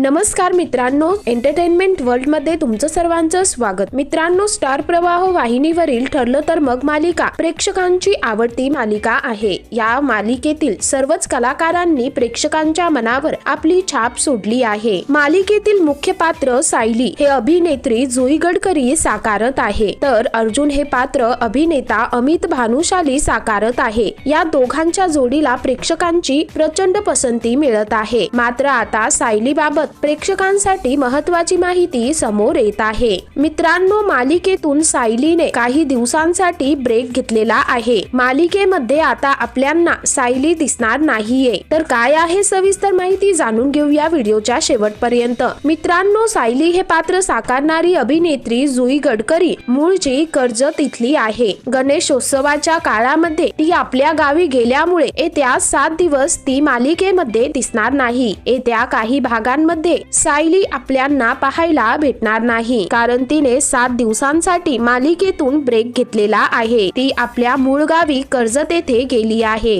नमस्कार मित्रांनो एंटरटेनमेंट वर्ल्डमध्ये तुमचं सर्वांचं स्वागत. मित्रांनो स्टार प्रवाह वाहिनीवरील ठरलं तर मग मालिका प्रेक्षकांची आवडती मालिका आहे. या मालिकेतील सर्वच कलाकारांनी प्रेक्षकांच्या मनावर आपली छाप सोडली आहे. मालिकेतील मुख्य पात्र सायली हे अभिनेत्री जुई गडकरी साकारत आहे. तर अर्जुन हे पात्र अभिनेता अमित भानुशाली साकारत आहे. या दोघांच्या जोडीला प्रेक्षकांची प्रचंड पसंती मिळत आहे. मात्र आता सायली प्रेक्षकांसाठी महत्वाची माहिती समोर येत आहे. मित्रांनो मालिकेतून सायलीने काही दिवसांसाठी ब्रेक घेतलेला आहे. मालिकेमध्ये आता आपल्यांना सायली दिसणार नाहीये. तर काय आहे सविस्तर माहिती जाणून घेऊया व्हिडिओच्या शेवटपर्यंत. मित्रांनो सायली हे पात्र साकारणारी अभिनेत्री जुई गडकरी मूळची कर्जत इथली आहे. गणेशोत्सवाच्या काळामध्ये ती आपल्या गावी गेल्यामुळे येत्या सात दिवस ती मालिकेमध्ये दिसणार नाही. येत्या काही भागांमध्ये सायली आपल्यांना पाहायला भेटणार नाही. कारण तिने सात दिवसांसाठी मालिकेतून ब्रेक घेतलेला आहे. ती आपल्या मूळ गावी कर्जत येथे गेली आहे.